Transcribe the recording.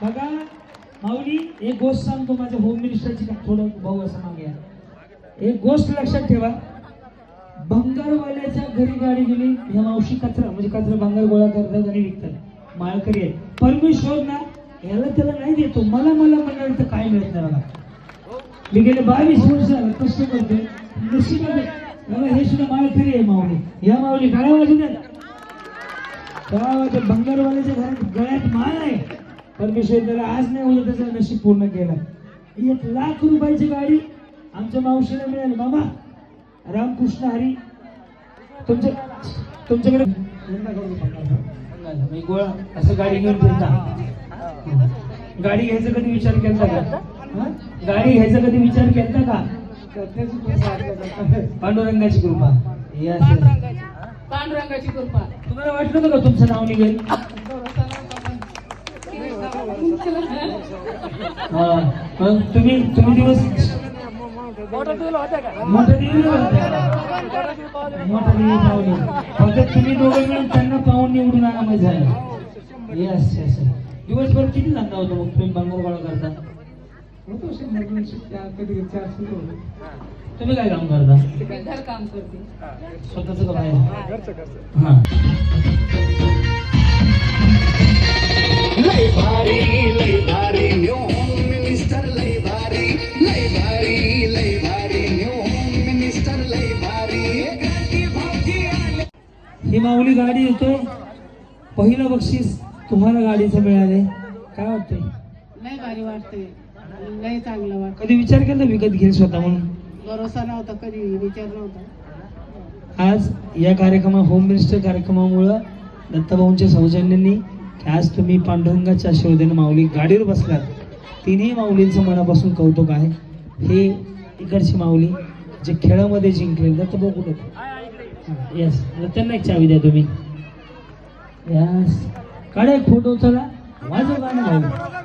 बघा माऊली एक गोष्ट सांगतो माझ्या होम मिनिस्टरची का थोडं भाऊ असं मागे एक गोष्ट लक्षात ठेवा. भंगारवाल्याच्या घरी गाडी गेली ह्या मावशी कचरा म्हणजे कचरा भंगार गोळा करतात आणि विकतात. माळकरी आहे परमेश्वर ना ह्याला त्याला नाही देतो. मला मला म्हणाल तर काय मिळत नाही बघा मी गेले बावीस वर्ष झालं कष्ट करतोय. नशिबाने बघा हे सुद्धा माळकरी आहे माऊली. या माऊली काय वाजू द्या गावाच्या बंगारवाल्याच्या घरात गळ्यात माळ आहे. परमेश्वर त्याला आज नाही उद्या त्याचं नशीब पूर्ण केलं. एक लाख रुपयाची गाडी आमच्या मावशीला मिळाली. मामा रामकृष्ण हरी तुमच्या तुमच्याकडे मी गोळा असं गाडी घेऊन फिरता. गाडी घ्यायचा कधी विचार केला का? गाडी घ्यायचा कधी विचार केला का? पांडुरंगाची कृपा. पांडुरंगाची. कृपा तुम्हाला वाटलं का तुमचं नाव निघेल? मग तुम्ही तुम्ही दिवस मोठा दिवस होता का? मोठा दिवस पाहुणे फक्त तुम्ही दोघं मिळून त्यांना पाहून निवडून आणा झालं येस येस दिवसभर किती धंदा होतो मग तुम्ही बंगाल गोळा करता? तुम्ही काय काम करता? घर काम करते. स्वतःच का बाहेर? हा. ही माऊली गाडी येतो. पहिलं बक्षीस तुम्हाला गाडीचं मिळाले काय वाटतंय? लय भारी वाटते लय चांगलं वाटत कधी विचार केला विकत घेईल स्वतः म्हणून? भरोसा नव्हता कधी विचार नव्हता. आज या कार्यक्रमा होम मिनिस्टर कार्यक्रमामुळं दत्ताभाऊंच्या सौजन्यांनी की आज तुम्ही पांडुरंगाच्या आशीर्वादाने माऊली गाडीवर बसलात. तिन्ही माऊलींचं मनापासून कौतुक आहे. हे इकडची माऊली जे खेळामध्ये जिंकले दत्तभाऊ कुठे येस त्यांना एक चावी द्या तुम्ही. यस काढा एक फोटो चला. माझं गाणं भाऊ.